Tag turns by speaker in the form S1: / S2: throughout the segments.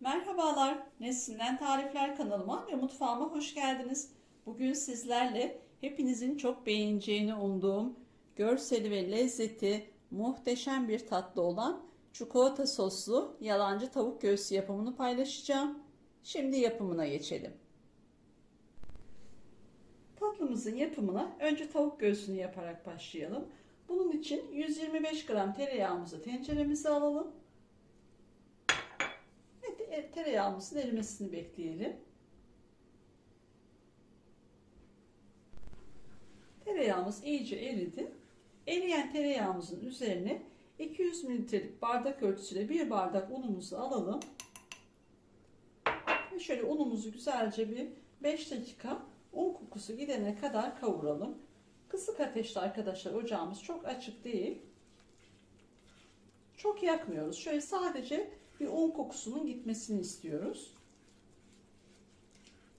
S1: Merhabalar, Neslinden Tarifler kanalıma ve mutfağıma hoş geldiniz. Bugün sizlerle hepinizin çok beğeneceğini umduğum görseli ve lezzeti muhteşem bir tatlı olan çikolata soslu yalancı tavuk göğsü yapımını paylaşacağım. Şimdi yapımına geçelim. Tatlımızın yapımına önce tavuk göğsünü yaparak başlayalım. Bunun için 125 gram tereyağımızı tenceremize alalım. Evet, tereyağımızın erimesini bekleyelim. Tereyağımız iyice eridi. Eriyen tereyağımızın üzerine 200 mililitrelik bardak ölçüsüyle bir bardak unumuzu alalım. Ve şöyle unumuzu güzelce bir 5 dakika un kokusu gidene kadar kavuralım. Kısık ateşte arkadaşlar ocağımız çok açık değil. Çok yakmıyoruz. Şöyle sadece bir un kokusunun gitmesini istiyoruz.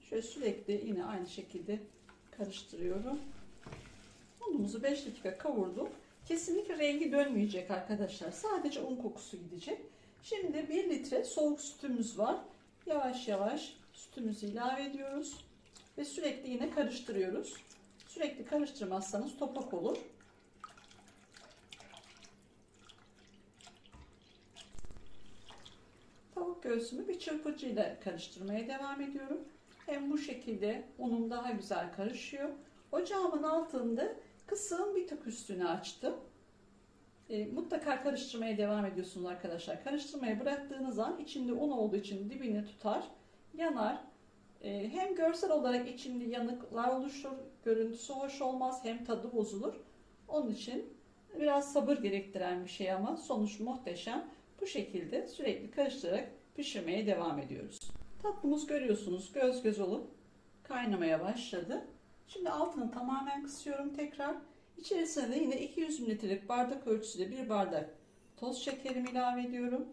S1: Şöyle sürekli yine aynı şekilde karıştırıyorum. Unumuzu 5 dakika kavurduk. Kesinlikle rengi dönmeyecek arkadaşlar. Sadece un kokusu gidecek. Şimdi 1 litre soğuk sütümüz var. Yavaş yavaş sütümüzü ilave ediyoruz. Ve sürekli yine karıştırıyoruz. Sürekli karıştırmazsanız topak olur. Tavuk göğsümü bir çırpıcıyla karıştırmaya devam ediyorum. Hem bu şekilde unum daha güzel karışıyor. Ocağımın altında kısığın bir tık üstüne açtım. E, mutlaka karıştırmaya devam ediyorsunuz arkadaşlar. Karıştırmaya bıraktığınız an içinde un olduğu için dibini tutar, yanar. E, hem görsel olarak içinde yanıklar oluşur, görüntüsü hoş olmaz, hem tadı bozulur. Onun için biraz sabır gerektiren bir şey ama sonuç muhteşem. Bu şekilde sürekli karıştırarak pişirmeye devam ediyoruz. Tatlımız görüyorsunuz göz göz olup kaynamaya başladı. Şimdi altını tamamen kısıyorum tekrar. İçerisine de yine 200 mililitrelik bardak ölçüsüyle bir bardak toz şekerimi ilave ediyorum.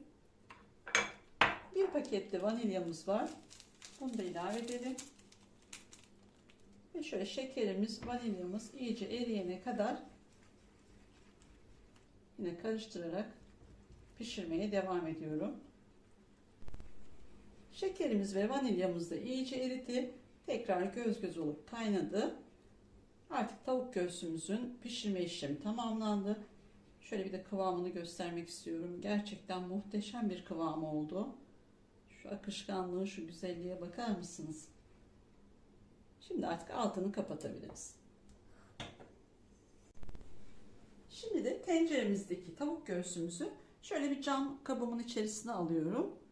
S1: Bir pakette vanilyamız var. Bunu da ilave edelim. Ve şöyle şekerimiz, vanilyamız iyice eriyene kadar yine karıştırarak pişirmeye devam ediyorum. Şekerimiz ve vanilyamız iyice eridi. Tekrar göz göz olup kaynadı. Artık tavuk göğsümüzün pişirme işlemi tamamlandı. Şöyle bir de kıvamını göstermek istiyorum. Gerçekten muhteşem bir kıvam oldu. Şu akışkanlığı, şu güzelliğe bakar mısınız? Şimdi artık altını kapatabiliriz. Şimdi de tenceremizdeki tavuk göğsümüzü şöyle bir cam kabımın içerisine alıyorum.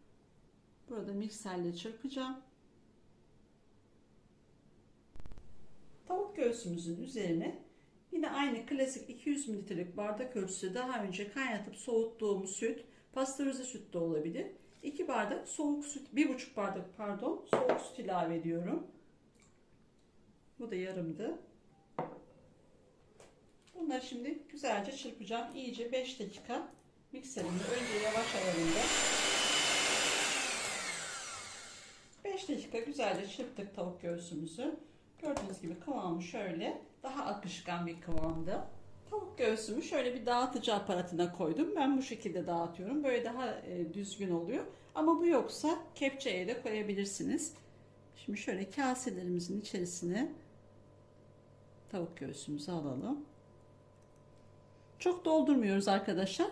S1: Burada mikserle çırpacağım. Tavuk göğsümüzün üzerine yine aynı klasik 200 mililitrelik bardak ölçüsü daha önce kaynatıp soğuttuğumuz süt, pastörize süt de olabilir. 2 bardak soğuk süt, 1,5 bardak pardon, soğuk süt ilave ediyorum. Bu da yarımdı. Bunları şimdi güzelce çırpacağım. İyice 5 dakika mikserimde önce yavaş ayarında 5 dakika güzelce çırptık tavuk göğsümüzü. Gördüğünüz gibi kıvamı şöyle daha akışkan bir kıvamda. Tavuk göğsümü şöyle bir dağıtıcı aparatına koydum. Ben bu şekilde dağıtıyorum. Böyle daha e, düzgün oluyor. Ama bu yoksa kepçeye de koyabilirsiniz. Şimdi şöyle kaselerimizin içerisine tavuk göğsümüzü alalım. Çok doldurmuyoruz arkadaşlar.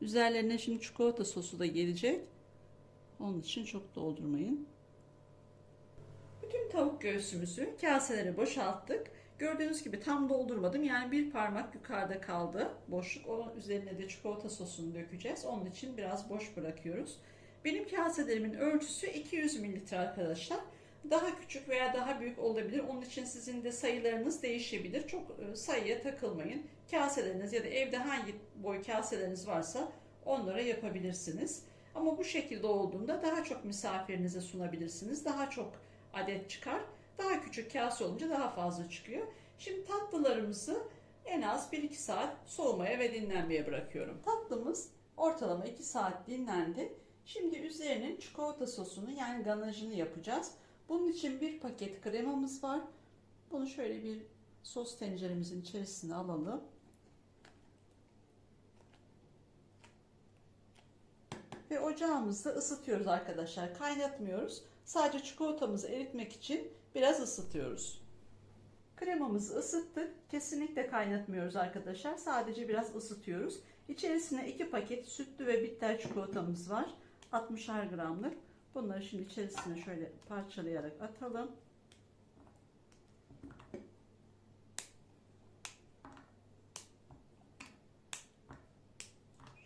S1: Üzerlerine şimdi çikolata sosu da gelecek. Onun için çok doldurmayın. Bütün tavuk göğsümüzü kaselere boşalttık. Gördüğünüz gibi tam doldurmadım. Yani bir parmak yukarıda kaldı. Boşluk. Onun üzerine de çikolata sosunu dökeceğiz. Onun için biraz boş bırakıyoruz. Benim kaselerimin ölçüsü 200 mililitre arkadaşlar. Daha küçük veya daha büyük olabilir. Onun için sizin de sayılarınız değişebilir. Çok sayıya takılmayın. Kaseleriniz ya da evde hangi boy kaseleriniz varsa onlara yapabilirsiniz. Ama bu şekilde olduğunda daha çok misafirinize sunabilirsiniz. Daha çok adet çıkar. Daha küçük kase olunca daha fazla çıkıyor. Şimdi tatlılarımızı en az 1-2 saat soğumaya ve dinlenmeye bırakıyorum. Tatlımız ortalama 2 saat dinlendi. Şimdi üzerinin çikolata sosunu yani ganajını yapacağız. Bunun için bir paket kremamız var. Bunu şöyle bir sos tenceremizin içerisine alalım. Ve ocağımızı ısıtıyoruz arkadaşlar. Kaynatmıyoruz. Sadece çikolatamızı eritmek için biraz ısıtıyoruz. Kremamızı ısıttık. Kesinlikle kaynatmıyoruz arkadaşlar. Sadece biraz ısıtıyoruz. İçerisine 2 paket sütlü ve bitter çikolatamız var. 60'ar gramlık. Bunları şimdi içerisine şöyle parçalayarak atalım.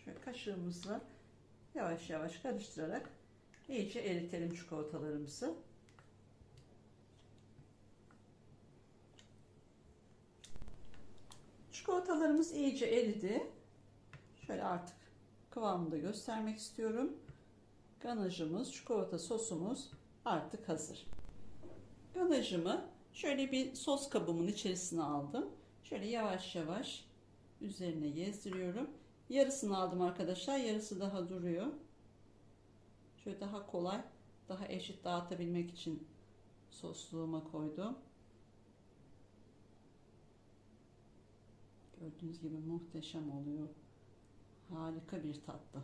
S1: Şöyle kaşığımızla yavaş yavaş karıştırarak iyice eritelim çikolatalarımızı. Çikolatalarımız iyice eridi. Şöyle artık kıvamını da göstermek istiyorum. Ganajımız, çikolata sosumuz artık hazır. Ganajımı şöyle bir sos kabımın içerisine aldım. Şöyle yavaş yavaş üzerine gezdiriyorum. Yarısını aldım arkadaşlar. Yarısı daha duruyor. Şöyle daha kolay, daha eşit dağıtabilmek için sosluğuma koydum. Gördüğünüz gibi muhteşem oluyor. Harika bir tatlı.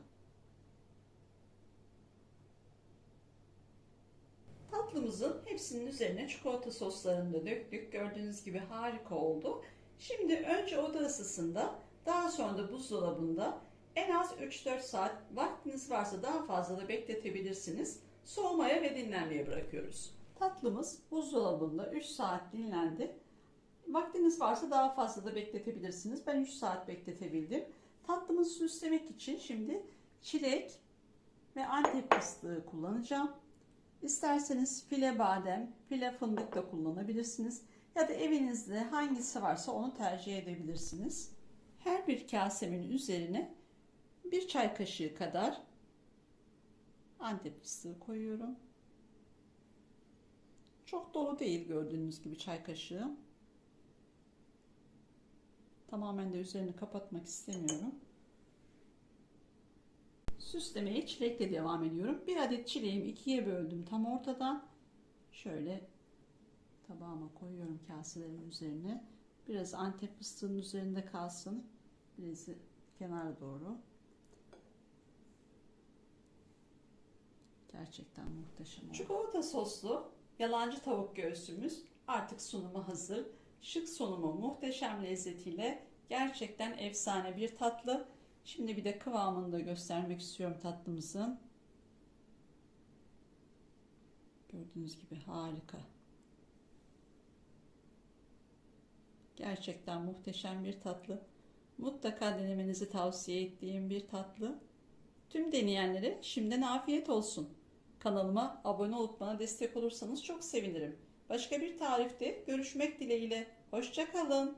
S1: Tatlımızın hepsinin üzerine çikolata soslarını da döktük. Gördüğünüz gibi harika oldu. Şimdi önce oda ısısında, daha sonra da buzdolabında en az 3-4 saat vaktiniz varsa daha fazla da bekletebilirsiniz. Soğumaya ve dinlenmeye bırakıyoruz. Tatlımız buzdolabında 3 saat dinlendi. Vaktiniz varsa daha fazla da bekletebilirsiniz. Ben 3 saat bekletebildim. Tatlımızı süslemek için şimdi çilek ve antep fıstığı kullanacağım. İsterseniz file badem, file fındık da kullanabilirsiniz. Ya da evinizde hangisi varsa onu tercih edebilirsiniz. Her bir kasemin üzerine bir çay kaşığı kadar antep fıstığı koyuyorum. Çok dolu değil gördüğünüz gibi çay kaşığı. Tamamen de üzerini kapatmak istemiyorum. Süslemeye çilekle devam ediyorum. Bir adet çileğimi ikiye böldüm tam ortadan. Şöyle tabağıma koyuyorum kaselerimin üzerine. Biraz antep fıstığının üzerinde kalsın. Biraz kenara doğru. Gerçekten muhteşem. Çikolata soslu yalancı tavuk göğsümüz artık sunuma hazır. Şık sunumu muhteşem lezzetiyle gerçekten efsane bir tatlı. Şimdi bir de kıvamını da göstermek istiyorum tatlımızın. Gördüğünüz gibi harika. Gerçekten muhteşem bir tatlı. Mutlaka denemenizi tavsiye ettiğim bir tatlı. Tüm deneyenlere şimdiden afiyet olsun. Kanalıma abone olup bana destek olursanız çok sevinirim. Başka bir tarifte görüşmek dileğiyle. Hoşçakalın.